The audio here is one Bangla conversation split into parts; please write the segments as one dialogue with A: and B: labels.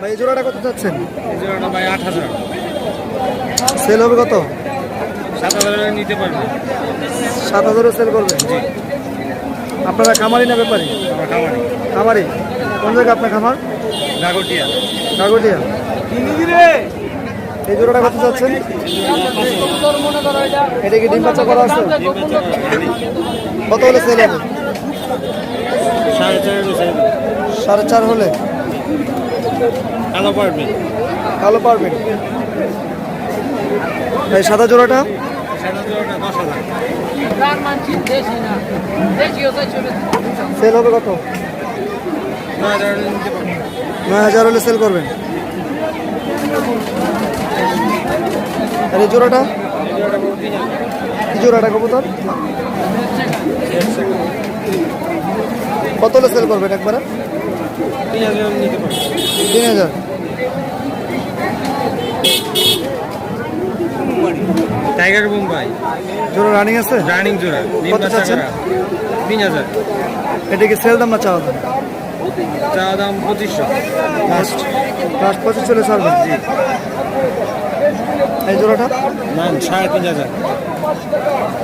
A: ভাই এই জোড়াটা কত চাচ্ছেন?
B: এই জোড়াটা ভাই আট হাজার।
A: সেল হবে কত?
B: সাত হাজার নিতে পারবে।
A: সাত হাজারও সেল করবেন আপনারা খামারি না ব্যাপারে?
B: খামারি।
A: খামারি। কোন জায়গায় আপনার খামার?
B: গাগটিয়া
A: কাগটিয়া এই জোড়াটা কত চাচ্ছেন? এটা কি ডিম বাচ্চা করা আছে? কত হলে সেল হবে?
B: সাড়ে চার বছর
A: সাড়ে চার হলে?
B: কালো
A: পারবেন এই সাদা জোড়াটা? সেল হবে কত?
B: নয় হাজার
A: হলে সেল করবেন। আর এই জোড়াটা?
B: জোড়াটা
A: কবুতর? কত হলে সেল করবেন একবারে?
B: তিন হাজার নিতে পারবে
A: তিন হাজার।
B: টাইগার বোম্বাই
A: জোড়া রানিং আছে?
B: রানিং জোড়া।
A: কত চাচ্ছেন?
B: তিন হাজার।
A: এটা কি সেল দাম না চাওয়া দাম?
B: চা দাম পঁচিশশো। লাস্ট
A: লাস্ট পঁচিশ চলে ছাড়বেন এই জোড়াটা?
B: নাম সাড়ে তিন হাজার।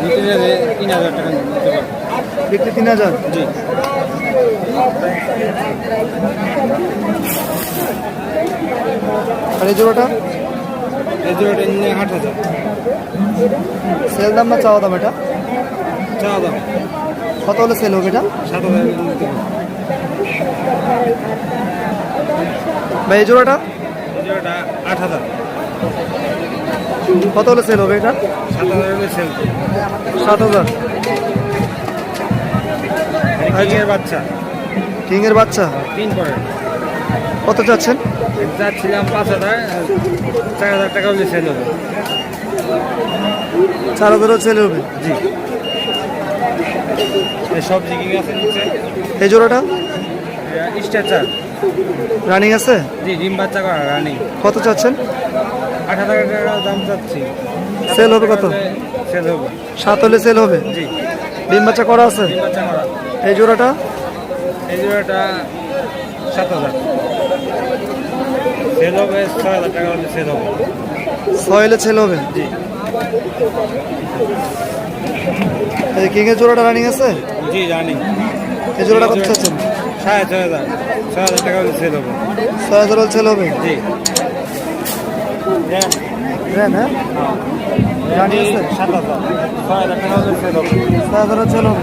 B: নিতে গেলে তিন হাজার টাকা
A: বিক্রি তিন হাজার?
B: জি।
A: আর এই জোড়াটা?
B: এই জোড়াটা নিয়ে আট হাজার।
A: সেল দাম না চাওয়া দাম এটা?
B: চা দাম।
A: কত হলে সেল হবে এটা?
B: সাত হাজার
A: ভাই এই জোড়াটা?
B: জোড়াটা আট হাজার।
A: কত হলে সেল হবে এটা?
B: সাত হাজার হলে সেল
A: সাত হাজার।
B: কিংয়ের বাচ্চা
A: কিংয়ের বাচ্চা?
B: তিন
A: কত চাচ্ছেন?
B: যাচ্ছিলাম পাঁচ হাজার চার হাজার টাকা হলে সেল হবে।
A: চার হাজারও সেল হবে?
B: জি। এই সবজি কিং আছে
A: এই জোড়াটা?
B: স্টার চার।
A: রানিং আছে?
B: জি ডিম বাচ্চা করা রানি
A: কত চাচ্ছেন?
B: আট হাজার টাকা দাম চাচ্ছি।
A: সেল হবে কত?
B: সেল হবে।
A: সাত হলে সেল হবে?
B: জি।
A: ডিম বাচ্চা করা আছে? এই জোড়াটা?
B: এই জোড়াটা সাত হাজার। সেল হবে ছয় হাজার টাকা হলে সেল হবে।
A: ছয় হলে সেল হবে?
B: জি।
A: এই কিংয়ের জোড়াটা রানিং আছে?
B: জি জানি
A: এই জোড়াটা কত চাচ্ছেন?
B: সাড়ে ছয় হাজার। ছয় হাজার টাকা হলে সেল হবে।
A: ছয় হাজার হলে সেল হবে?
B: জি। র্যাম
A: হ্যাঁ? হ্যাঁ। রানিং আছে?
B: সাত হাজার। ছয় হাজার টাকা হলে সেল হবে।
A: ছয় হাজার সেল হবে।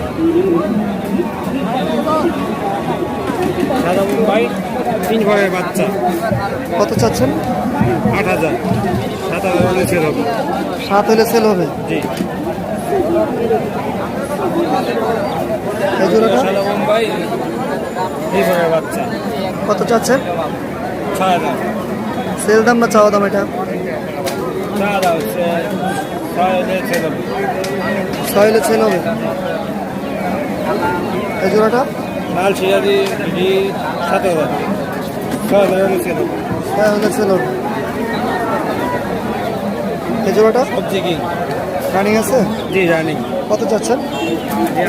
B: সাদা মুম্বাই তিন ঘরের বাচ্চা।
A: কত চাচ্ছেন?
B: আট হাজার। সাত হাজার হলে সেল হবে।
A: সাত হলে সেল হবে?
B: জি। সাদা মুম্বাই তিন ঘরের বাচ্চা।
A: কত চাচ্ছেন?
B: ছয় হাজার।
A: সেল দাম না চাওয়া দাম এটা?
B: ছয়
A: হলে সেল হবে? এই জোড়াটা?
B: লাল সিরাজি ঘি সাত হাজার ছয় হাজার হবে
A: ছয় সেল হবে। এই জোড়াটা?
B: সবজি কি
A: রানিং আছে?
B: জি জানি
A: কত চাচ্ছেন?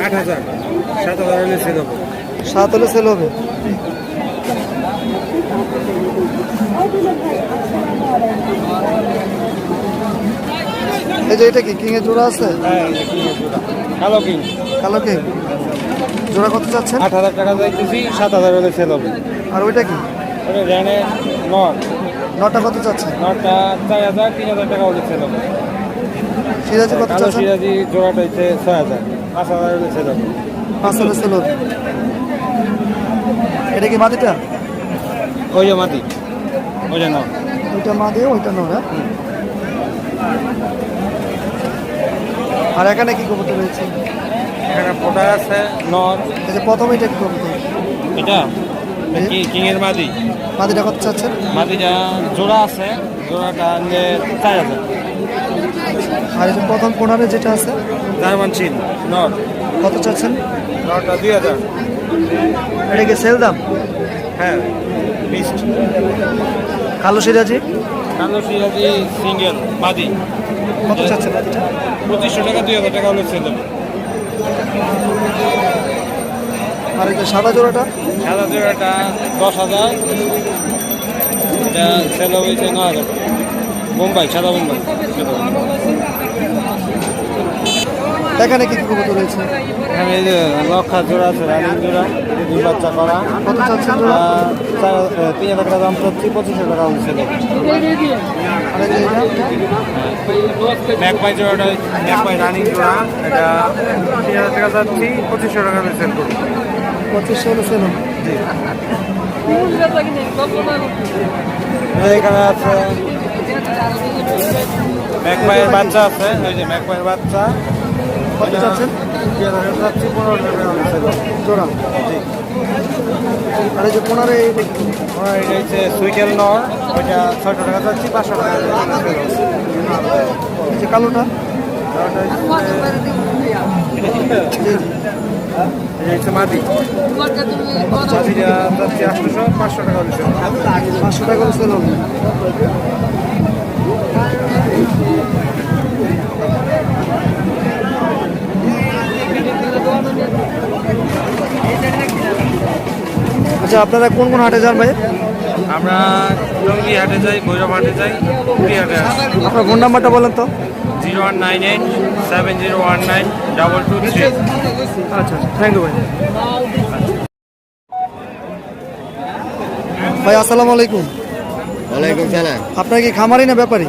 B: আট হাজার। সাত হাজার হলে সেল হবে।
A: সাত হলে সেল হবে? এই যে এটা কি কিং এর জোড়া আছে?
B: হ্যাঁ। কালো কিং।
A: কালো কিং। জোড়া কত চাচ্ছেন
B: আট হাজার টাকা যাইতেছি সাত হাজার হলে সেল হবে।
A: আর ওইটা কি?
B: ওটা র্যানে নট।
A: নটা কত চাচ্ছেন
B: নটটা চার হাজার তিন হাজার টাকা হলে সেল হবে।
A: সিরাজি কত চাচ্ছেন
B: সিরাজি জোড়াটা হচ্ছে ছয় হাজার। পাঁচ হাজার হলে সেল হবে।
A: পাঁচ হলে সেল হবে। এটা কি মাটিটা?
B: ওই যে মাটি। ওই যে নট।
A: ওইটা মা দিয়ে ওইটা নোরা আর এখানে কি কবুতর রয়েছে?
B: এখানে পোটা আছে নট
A: এই যে প্রথম এটা কি কবুতর?
B: এটা? কি? কিংয়ের মাদি।
A: মাদিটা কত চাচ্ছেন?
B: মাদিটা জোড়া আছে জোড়াটা চার হাজার।
A: আর এই যে প্রথম কোনারে যেটা আছে?
B: জার্মান চিন নট
A: কত চাচ্ছেন?
B: নটটা দুই হাজার।
A: এটা কি সেল দাম?
B: হ্যাঁ
A: কালো সিরাজি?
B: কালো সিরাজি সিঙ্গেল মাদি।
A: কত চাচ্ছেন
B: পঁচিশশো টাকা দুই হাজার টাকা হলে
A: আর এই যে সাদা জোড়াটা?
B: সাদা জোড়াটা দশ হাজার সেল হয়েছে ন হাজার। বোম্বাই সাদা বোম্বাই
A: এখানে কি কি কবুতর রয়েছে?
B: এখানে যে লক্ষা জোড়া আছে রানিং জোড়া দুই বাচ্চা করা।
A: কত চাচ্ছেন জোড়া?
B: চার- তিন হাজার টাকা দাম করছি পঁচিশশো টাকা হচ্ছে।
A: এটা?
B: জোড়াটা ব্যাক পাই রানিং জোড়া এটা তিন হাজার টাকা যাচ্ছি পঁচিশশো টাকা আমি সেল করব।
A: পঁচিশশো হলে সেল হবে।
B: এখানে আছে ব্যাক পায়ের বাচ্চা আছে ওই যে ব্যাক পায়ের বাচ্চা।
A: কত চাচ্ছেন
B: যাচ্ছি পনেরো টাকা
A: জোড়া আর এই যে পনেরো এই
B: এটা হচ্ছে সুইকেল নর ওইটা ছয়শো টাকা যাচ্ছি পাঁচশো টাকা
A: যে কালোটা? জি, জি।
B: মাদি। মাদিটা যাচ্ছি আটশোশো পাঁচশো টাকা
A: পাঁচশো টাকা আচ্ছা আপনারা কোন কোন হাটে যান ভাই?
B: আমরা টঙ্গি হাটে যাই ভৈরব হাটে যাই পুরী হাটে আসি।
A: আপনার ফোন নাম্বারটা বলেন তো।
B: Zero one nine eight seven zero one nine double two three.
A: আচ্ছা থ্যাংক ইউ ভাই। ভাই আসসালামু আলাইকুম।
C: ওয়ালাইকুম সালাম।
A: আপনার কি খামারি না ব্যাপারী?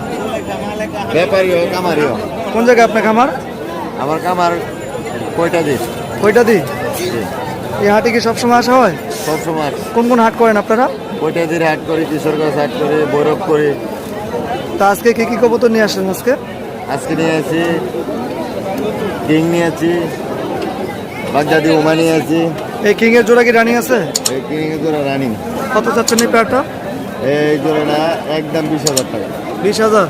C: ব্যাপারী হোক কামারি হোক
A: কোন জায়গায় আপনার খামার?
C: আমার খামার কয়টা দিস
A: কয়টা দিই এই হাটে কি সবসময় আসা হয়?
C: সবসময়
A: কোন কোন হাট করেন আপনারা?
C: দিয়ে হাট করি কিশোরগঞ্জ হাট করি বৈরব করি।
A: তা আজকে কি কি কবুতর নিয়ে আসেন আজকে?
C: আজকে নিয়ে আছি কিং নিয়ে আছি বাগদাদি উমা নিয়ে আছি
A: এই কিং এর জোড়া কি রানিং আছে?
C: এই কিং এর জোড়া রানিং।
A: কত চাচ্ছেন এই পেয়ারটা
C: এই জোড়াটা একদম বিশ হাজার টাকা।
A: বিশ হাজার?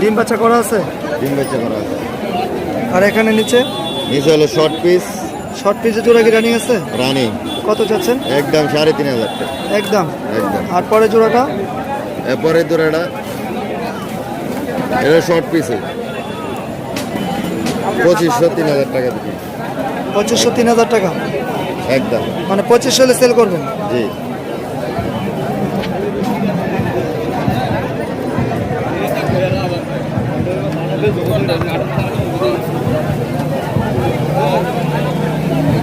A: ডিম বাচ্চা করা আছে?
C: ডিম বাচ্চা করা আছে।
A: আর এখানে নিচে?
C: নিচে হলো শর্ট পিস
A: শর্ট পিসের জোড়া কি রানিং আছে?
C: রানিং
A: কত চাচ্ছেন
C: একদম সাড়ে তিন হাজার টাকা।
A: একদম।
C: একদম।
A: আর পরে জোড়াটা?
C: এরপরে জোড়াটা এটা শর্ট পিসে পঁচিশশো তিন হাজার টাকা দিবি
A: পঁচিশশো তিন হাজার টাকা?
C: একদম।
A: মানে পঁচিশশো হলে সেল করবেন?
C: জি।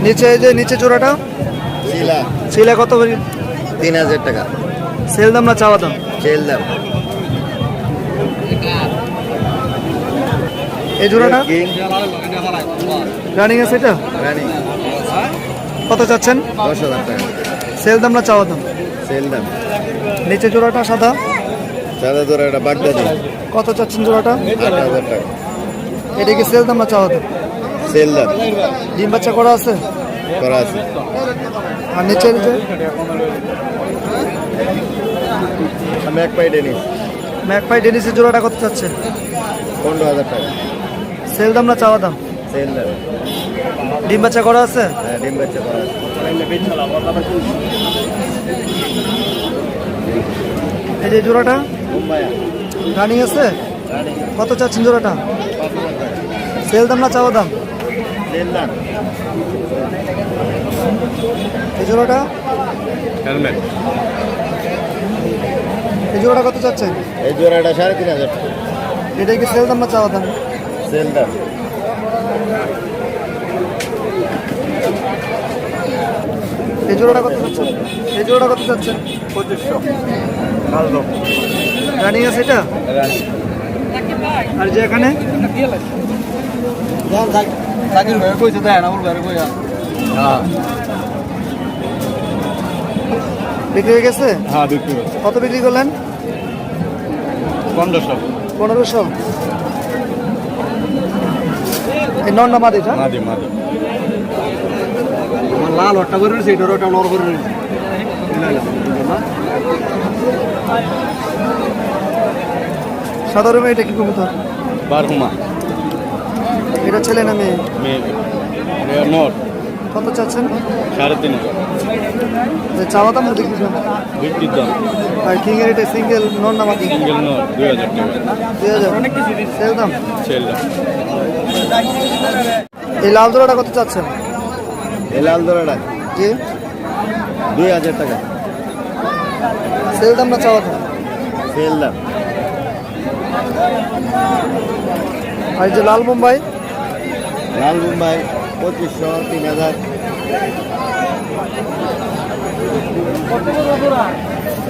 A: নিচে এই যে নিচে জোড়াটা?
C: শিলা।
A: সেলে কত
C: তিন হাজার টাকা।
A: সেল দাম না চাওয়া দাম?
C: সেল দাম।
A: এই জোড়াটা? রানিং আছে এটা
C: রানি
A: কত চাচ্ছেন?
C: দশ হাজার টাকা।
A: সেল দাম না চাওয়া দাম?
C: সেল দাম।
A: নিচে জোড়াটা সাদা?
C: সাদা জোড়া একটা বাগদাদি
A: কত চাচ্ছেন জোড়াটা?
C: আট হাজার টাকা।
A: এটা কি সেল দাম না চাওয়া দাম?
C: সেল দাম
A: ডিম বাচ্চা করা আছে?
C: করা আছে।
A: আর নিচের যে
C: আমি এক পাই ডেনিস
A: ম্যাকপাই ডেনিসের জোড়াটা কত চাচ্ছে?
C: পনেরো হাজার টাকা।
A: সেল দাম না চাওয়া দাম?
C: সেল দাম
A: ডিম বাচ্চা করা আছে?
C: হ্যাঁ ডিম বাচ্চা করা আছে।
A: এই যে জোড়াটা? রানিং আছে? কত চাচ্ছেন জোড়াটা? সেল দাম না চাওয়া দাম? এই
B: হেলমেট।
A: এই জোড়াটা কত চাচ্ছেন?
C: এই জোড়াটা সাড়ে তিন হাজার টাকা।
A: এটা কি সেল দাম না চাওয়া দাম?
C: সেল দাম।
A: এই জোড়াটা কত চাচ্ছেন? এই জোড়াটা কত চাচ্ছেন?
B: পঁচিশশো। ভালো।
A: রানিং আছে এটা? আর যে এখানে?
B: হয়ে হ্যাঁ।
A: বিক্রি হয়ে গেছে?
B: হ্যাঁ বিক্রি
A: কত বিক্রি করলেন?
B: পনেরোশো।
A: পনেরোশো? এই নন্ডা মাদিটা
B: মাদি মাদি
A: লাল হট্টা করে রয়েছে এটা ওটা করে রয়েছে সাধারণ এটা কি কবুতর?
B: বারহুমা।
A: এটা ছেলে না মেয়ে?
B: মেয়ে। নোট
A: কত চাচ্ছেন?
B: সাড়ে তিন
A: চাওয়া দাম না দাম?
B: বিক্রির দাম।
A: আর কিং এর এটা সিঙ্গেল নন না মাদি
B: সিঙ্গেল নোট দুই হাজার
A: দুই হাজার? সেল দাম?
B: সেল দাম।
A: এই লাল দোড়াটা কত চাচ্ছেন?
C: এই লাল দোড়াটা?
A: জি।
C: দুই হাজার টাকা।
A: সেল দাম না চাওয়া দাম?
C: সেল দাম।
A: আর যে লাল মুম্বাই?
C: লাল মুম্বাই পঁচিশশো তিন হাজার।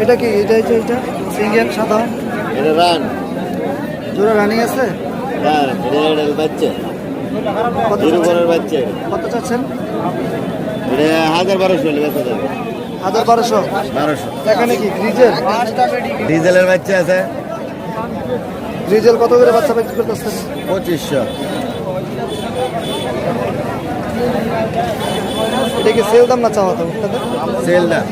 A: এটা কি? এটা হচ্ছে এটা? সিঙ্গেল সাদা?
C: এটা রান।
A: জোড়া রানিং আছে?
C: হ্যাঁ বাচ্চা। বাচ্চা।
A: কত চাচ্ছেন?
C: এটা হাজার বারোশো
A: হাজার বারোশো?
C: বারোশো।
A: এখানে কি
C: ডিজেলের বাচ্চা আছে।
A: গ্রিজেল কত করে বাচ্চা বিক্রি করতেছেন
C: পঁচিশশো।
A: এটা কি সেল দাম না চাওয়া তো
C: সেল দাম।